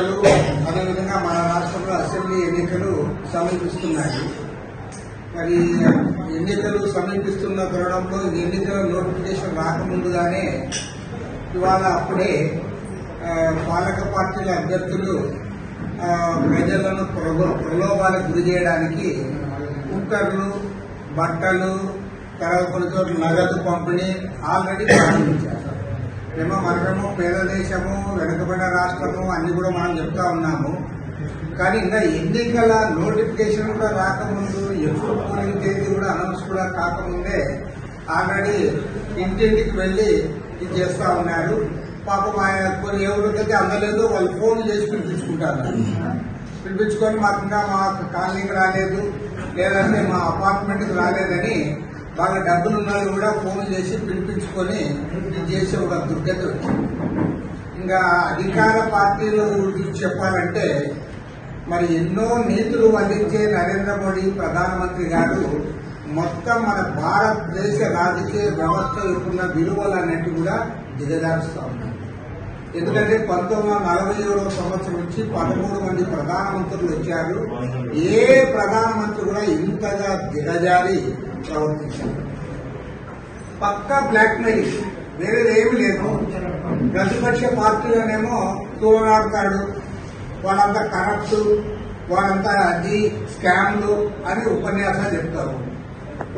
ఎన్నికలు అదేవిధంగా మన రాష్ట్రంలో అసెంబ్లీ ఎన్నికలు సమీపిస్తున్నాయి. మరి ఎన్నికలు సమీపిస్తున్న తరుణంలో ఎన్నికల నోటిఫికేషన్ రాకముందుగానే ఇవాళ అప్పుడే పాలక పార్టీల అభ్యర్థులు ప్రజలను ప్రలో- ప్రలోభాలకు గురి చేయడానికి కుక్కర్లు బట్టలు తర్వాత కొన్ని చోట్ల నగదు పంపిణీ ఆల్రెడీ ప్రారంభించారు. ఏమో మనమేమో పేద దేశము వెనుకబడిన రాష్ట్రము అన్ని కూడా మనం చెప్తా ఉన్నాము. కానీ ఇంకా ఎన్నికల నోటిఫికేషన్ కూడా రాకముందు ఎప్పుడు పోలింగ్ తేదీ కూడా అనౌన్స్ కూడా కాకముందే ఆల్రెడీ ఇంటింటికి వెళ్ళి ఇది చేస్తూ ఉన్నారు. పాపం ఆయన కొన్ని ఎవరికైతే అందలేదు వాళ్ళు ఫోన్ చేసి పిలిపించుకుంటారు. పిలిపించుకొని మాకు ఇంకా మా కాలనీకి రాలేదు లేదంటే మా అపార్ట్మెంట్కి రాలేదని బాగా డబ్బులు ఉన్న వాళ్ళు కూడా ఫోన్ చేసి పిలిపించుకొని ఇది చేసే ఒక దుర్గతి వచ్చింది. ఇంకా అధికార పార్టీలు గురించి చెప్పాలంటే మరి ఎన్నో నీతులు వల్లించే నరేంద్ర మోడీ ప్రధానమంత్రి గారు మొత్తం మన భారతదేశ రాజకీయ వ్యవస్థ యొక్క విలువలన్నిటి కూడా దిగజారుస్తా ఉన్నారు. ఎందుకంటే పంతొమ్మిది వందల నలభై ఏడవ సంవత్సరం నుంచి పదమూడు మంది ప్రధానమంత్రులు వచ్చారు. ఏ ప్రధానమంత్రి కూడా ఇంతగా దిగజారి ప్రవర్తించారు పక్కా బ్లాక్ మెయిల్ వేరేది ఏమీ లేదు. ప్రతిపక్ష పార్టీలోనేమో తూలనాడతాడు వాళ్ళంతా కరప్ట్ వాళ్ళంతా అది స్కామ్లు అని ఉపన్యాసాలు చెప్తారు.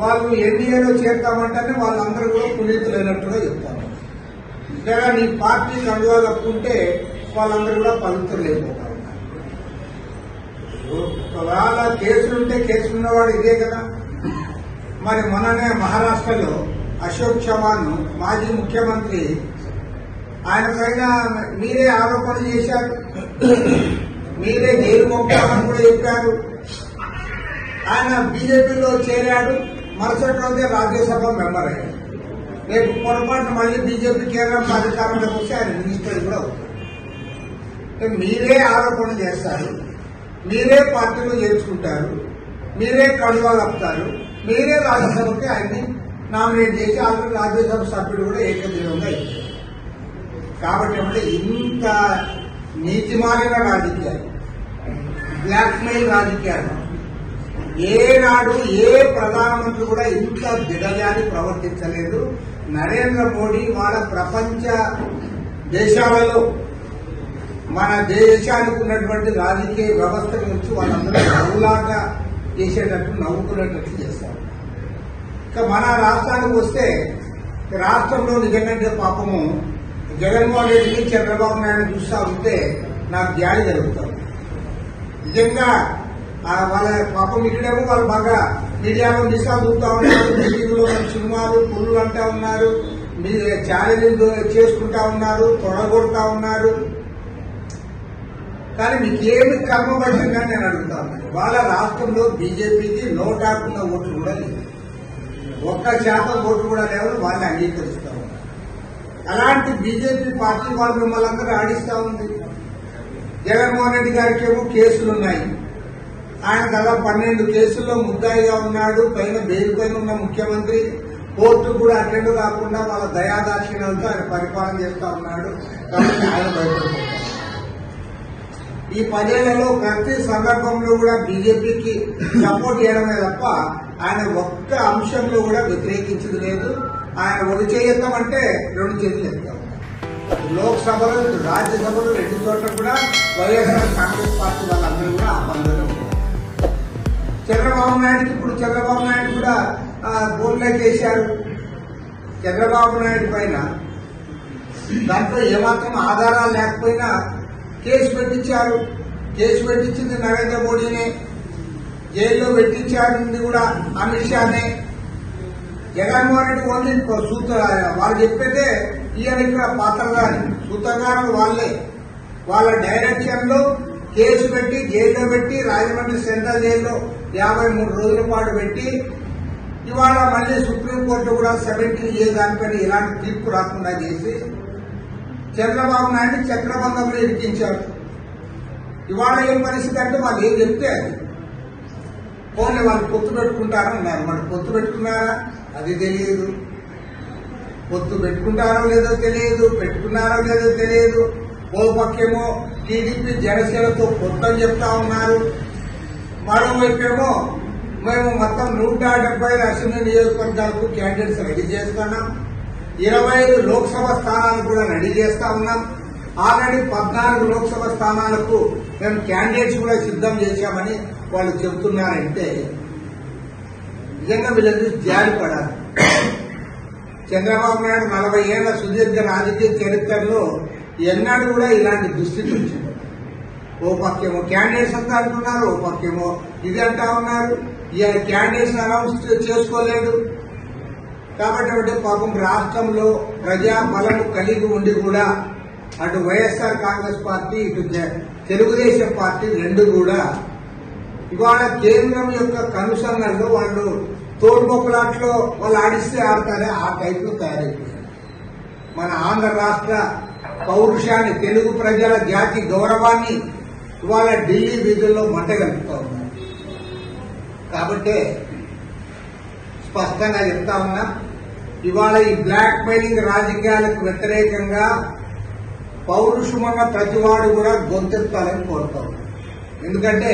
వాళ్ళు ఎన్డీఏలో చేరుతామంటేనే వాళ్ళందరూ కూడా పునీతులైనట్టుగా చెప్తారు. లేదా నీ పార్టీ కండువా కప్పుకుంటే వాళ్ళందరూ కూడా పవిత్రులు అయిపోతారు ఒకవేళ కేసులుంటే కేసులున్నవాడు ఇదే కదా. మరి మొన్ననే మహారాష్ట్రలో అశోక్ చవాన్ మాజీ ముఖ్యమంత్రి ఆయన పైన మీరే ఆరోపణ చేశారు. మీరే జైలు పంపాలని కూడా చెప్పారు. ఆయన బీజేపీలో చేరాడు. మరుసటి రోజే రాజ్యసభ మెంబర్ అయ్యాడు. రేపు పొరపాటున మళ్ళీ బీజేపీ కేంద్రం అధికారంలోకి వస్తే ఆయన మినిస్టర్ కూడా అవుతారు. మీరే ఆరోపణ చేస్తారు మీరే పార్టీలో చేర్చుకుంటారు మీరే కడువాలపుతారు మీరే రాజ్యసభకి ఆయన్ని నామినేట్ చేసి ఆల్రెడీ రాజ్యసభ సభ్యుడు కూడా ఏకగ్రీవంగా ఇచ్చారు కాబట్టి అంటే ఇంత నీతిమాలిన రాజకీయాలు బ్లాక్మెయిల్ రాజకీయాలు ఏనాడు ఏ ప్రధానమంత్రి కూడా ఇంత దిగజారి ప్రవర్తించలేదు. నరేంద్ర మోడీ వాళ్ళ ప్రపంచ దేశాలలో మన దేశానికి ఉన్నటువంటి రాజకీయ వ్యవస్థ నుంచి వాళ్ళందరూ నవ్వులాగా చేసేటట్టు నవ్వుకునేటట్టు చేస్తారు. ఇక మన రాష్ట్రానికి వస్తే రాష్ట్రంలో నిజంగా పాపము జగన్మోహన్ రెడ్డిని చంద్రబాబు నాయుడు చూస్తా ఉంటే నాకు జాలి జరుగుతుంది. నిజంగా వాళ్ళ పాపం ఇక్కడేమో వాళ్ళు బాగా మీడియాలో మిసాలు చూస్తా ఉన్నారు. టీవీలో సినిమాలు పుల్లు అంటా ఉన్నారు. మీరు ఛాలెంజ్ చేసుకుంటా ఉన్నారు తొడగొడతా ఉన్నారు. కానీ మీకేమి కర్మ పట్టిందని నేను అడుగుతా ఉన్నాను. వాళ్ళ రాష్ట్రంలో బీజేపీకి నోటాకున్న ఓట్లు కూడా లేవు ఒక్క శాతం ఓట్లు కూడా లేవని వాళ్ళని అంగీకరిస్తా ఉన్నారు. అలాంటి బీజేపీ పార్టీ వాళ్ళు మిమ్మల్ని అందరూ ఆడిస్తా ఉంది. జగన్మోహన్ రెడ్డి గారికి ఏమో కేసులు ఉన్నాయి ఆయన గల పన్నెండు కేసుల్లో ముద్దాయిగా ఉన్నాడు. పైన బెయిల్ పైన ఉన్న ముఖ్యమంత్రి కోర్టు కూడా అటెండ్ కాకుండా వాళ్ళ దయాదాక్షిణ్యంతో ఆయన పరిపాలన చేస్తా ఉన్నాడు. కాబట్టి ఆయన భయపడుతున్నారు. ఈ పదేళ్ళలో ప్రతి సందర్భంలో కూడా బీజేపీకి సపోర్ట్ చేయడమే తప్ప ఆయన ఒక్క అంశంలో కూడా వ్యతిరేకించదు లేదు. ఆయన ఒక చేయొద్దామంటే రెండు చేతులు ఎత్తాం. లోక్సభలో రాజ్యసభలో రెండు చోట్ల కూడా వైఎస్ఆర్ కాంగ్రెస్ పార్టీ వాళ్ళందరూ కూడా ఆ పనులలో చంద్రబాబు నాయుడు ఇప్పుడు చంద్రబాబు నాయుడు కూడా బోన్లోకి చేశారు. చంద్రబాబు నాయుడు పైన దాంట్లో ఏమాత్రం ఆధారాలు లేకపోయినా కేసు పెట్టించారు. కేసు పెట్టించింది నరేంద్ర మోడీని. జైల్లో పెట్టించారు కూడా అమిత్ షానే. జగన్మోహన్ రెడ్డి ఓన్లీ సూత వాళ్ళు చెప్పేదే ఈయన ఇక్కడ పాత్రగాని సూత్రగారులు వాళ్ళే. వాళ్ళ డైరెక్షన్లో కేసు పెట్టి జైల్లో పెట్టి రాజమండ్రి సెంట్రల్ జైల్లో యాభై మూడు రోజుల పాటు పెట్టి ఇవాళ మళ్ళీ సుప్రీంకోర్టు కూడా సెవెంటీన్ ఏ దానిపైన ఇలాంటి తీర్పు రాకుండా చేసి చంద్రబాబు నాయుడు చక్రబంధంలో ఇరికించారు. ఇవాళ ఏం పరిస్థితి అంటే వాళ్ళు ఏం చెప్తే అది. పోనీ వాళ్ళు పొత్తు పెట్టుకుంటారన్నారు మరి పొత్తు పెట్టుకున్నారా? అది తెలియదు. పొత్తు పెట్టుకుంటారో లేదో తెలియదు. పెట్టుకున్నారో లేదో తెలియదు. ఓ పక్కేమో టీడీపీ జనసేనతో పొత్తని చెప్తా ఉన్నారు. మరోవైపేమో మేము మొత్తం నూట డెబ్బై ఐదు అసెంబ్లీ నియోజకవర్గాలకు క్యాండిడేట్స్ రెడీ చేస్తున్నాం. ఇరవై ఐదు లోక్సభ స్థానాలు కూడా రెడీ చేస్తా ఉన్నాం. ఆల్రెడీ పద్నాలుగు లోక్సభ స్థానాలకు మేము క్యాండిడేట్స్ కూడా సిద్ధం చేశామని వాళ్ళు చెబుతున్నారంటే నిజంగా వీళ్ళకి జాలి చంద్రబాబు నాయుడు నలభై ఏళ్ళ సుదీర్ఘ రాజకీయ చరిత్రలో ఎన్నడూ కూడా ఇలాంటి దుస్థితి వచ్చింది ఓ పక్కేమో క్యాండిడేట్స్ అంతా అంటున్నారు ఓ పక్కేమో ఇది అంటా ఉన్నారు. ఈయన క్యాండిడేట్స్ అనౌన్స్ చేసుకోలేదు. కాబట్టి అంటే పాపం రాష్ట్రంలో ప్రజా బలం కలిగి ఉండి కూడా అటు వైఎస్ఆర్ కాంగ్రెస్ పార్టీ ఇటు తెలుగుదేశం పార్టీ రెండు కూడా ఇవాళ కేంద్రం యొక్క కనుసన్నల్లో వాళ్ళు తోడుపొక్కలాట్లో వాళ్ళు ఆడిస్తే ఆడతారే ఆ టైప్లో తయారైపోయారు. మన ఆంధ్ర రాష్ట్ర పౌరుషాన్ని తెలుగు ప్రజల జాతి గౌరవాన్ని ఇవాళ ఢిల్లీ వీధుల్లో మంటగలుపుతా ఉన్నాయి కాబట్టి స్పష్టంగా చెప్తా ఉన్నా ఇవాళ ఈ బ్లాక్ మెయిలింగ్ రాజకీయాలకు వ్యతిరేకంగా పౌరుషమన్న ప్రతివాడు కూడా గొంతెత్తాలని కోరుతాం ఎందుకంటే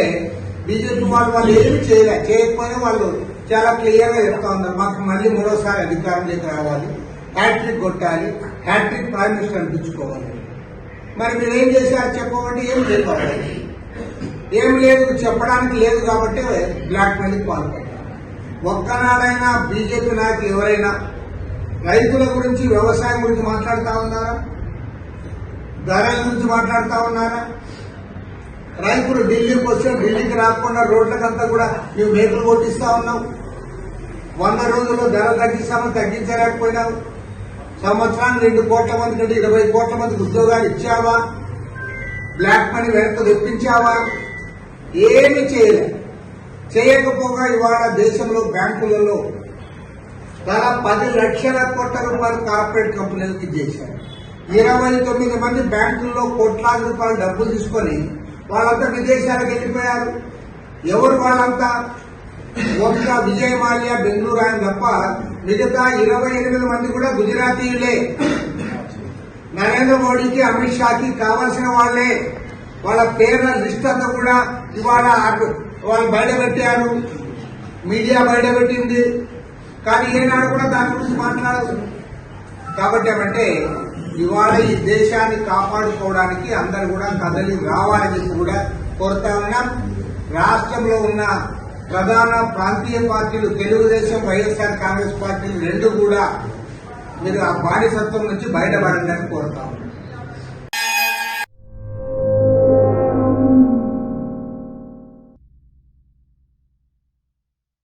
బీజేపీ వాళ్ళు వాళ్ళు ఏమి చేయలే చేయకపోయినా వాళ్ళు చాలా క్లియర్గా చెప్తా ఉన్నారు. మాకు మళ్ళీ మరోసారి అధికారంలోకి రావాలి హ్యాట్రిక్ కొట్టాలి హ్యాట్రిక్ ప్రైమ్ మినిస్టర్ అనిపించుకోవాలి. మరి మీరేం ఏం చేశారు చెప్పమంటే ఏం చెప్పాలి? ఏం లేదు చెప్పడానికి లేదు కాబట్టి బ్లాక్ మెయిలింగ్ పాల్పడ్డారు ఒక్కనాడైనా బీజేపీ నాయకులు ఎవరైనా రైతుల గురించి వ్యవసాయం గురించి మాట్లాడుతూ ఉన్నారా? ధరల గురించి మాట్లాడుతూ ఉన్నారా? రైతులు ఢిల్లీకి వచ్చి ఢిల్లీకి రాకుండా రోడ్లకంతా కూడా మేము మేకలు కొట్టిస్తా ఉన్నాం. వంద రోజుల్లో ధర తగ్గిస్తామని తగ్గించలేకపోయినావు సంవత్సరానికి రెండు కోట్ల మంది కంటే ఇరవై కోట్ల మందికి ఉద్యోగాలు ఇచ్చావా? బ్లాక్ మనీ వెనక్కి తెప్పించావా? ఏమి చేయలే. చేయకపోగా ఇవాళ దేశంలో బ్యాంకులలో దాదాపు పది లక్షల కోట్ల రూపాయలు కార్పొరేట్ కంపెనీలకి చేశారు. ఇరవై తొమ్మిది మంది బ్యాంకుల్లో కోట్లాది రూపాయలు డబ్బులు తీసుకొని వాళ్ళంతా విదేశాలకు వెళ్ళిపోయారు. ఎవరు వాళ్ళంతా? ఒక్క విజయ మాల్యా బెంగళూరు ఆయన తప్ప మిగతా ఇరవై ఎనిమిది మంది కూడా గుజరాతీయులే. నరేంద్ర మోడీకి అమిత్ షాకి కావాల్సిన వాళ్ళే. వాళ్ళ పేర్ల లిస్ట్ అంతా కూడా ఇవాళ వాళ్ళు బయట పెట్టారు. మీడియా బయట పెట్టింది. కానీ ఏనాడు కూడా దాని గురించి మాట్లాడదు. కాబట్టి ఏమంటే ఇవాళ ఈ దేశాన్ని కాపాడుకోవడానికి అందరు కూడా కదలి రావాలని చెప్పి కూడా కోరుతా ఉన్నాం. రాష్ట్రంలో ఉన్న ప్రధాన ప్రాంతీయ పార్టీలు తెలుగుదేశం వైఎస్ఆర్ కాంగ్రెస్ పార్టీలు రెండు కూడా మీరు ఆ బానిసత్వం నుంచి బయటపడండి అని కోరుతా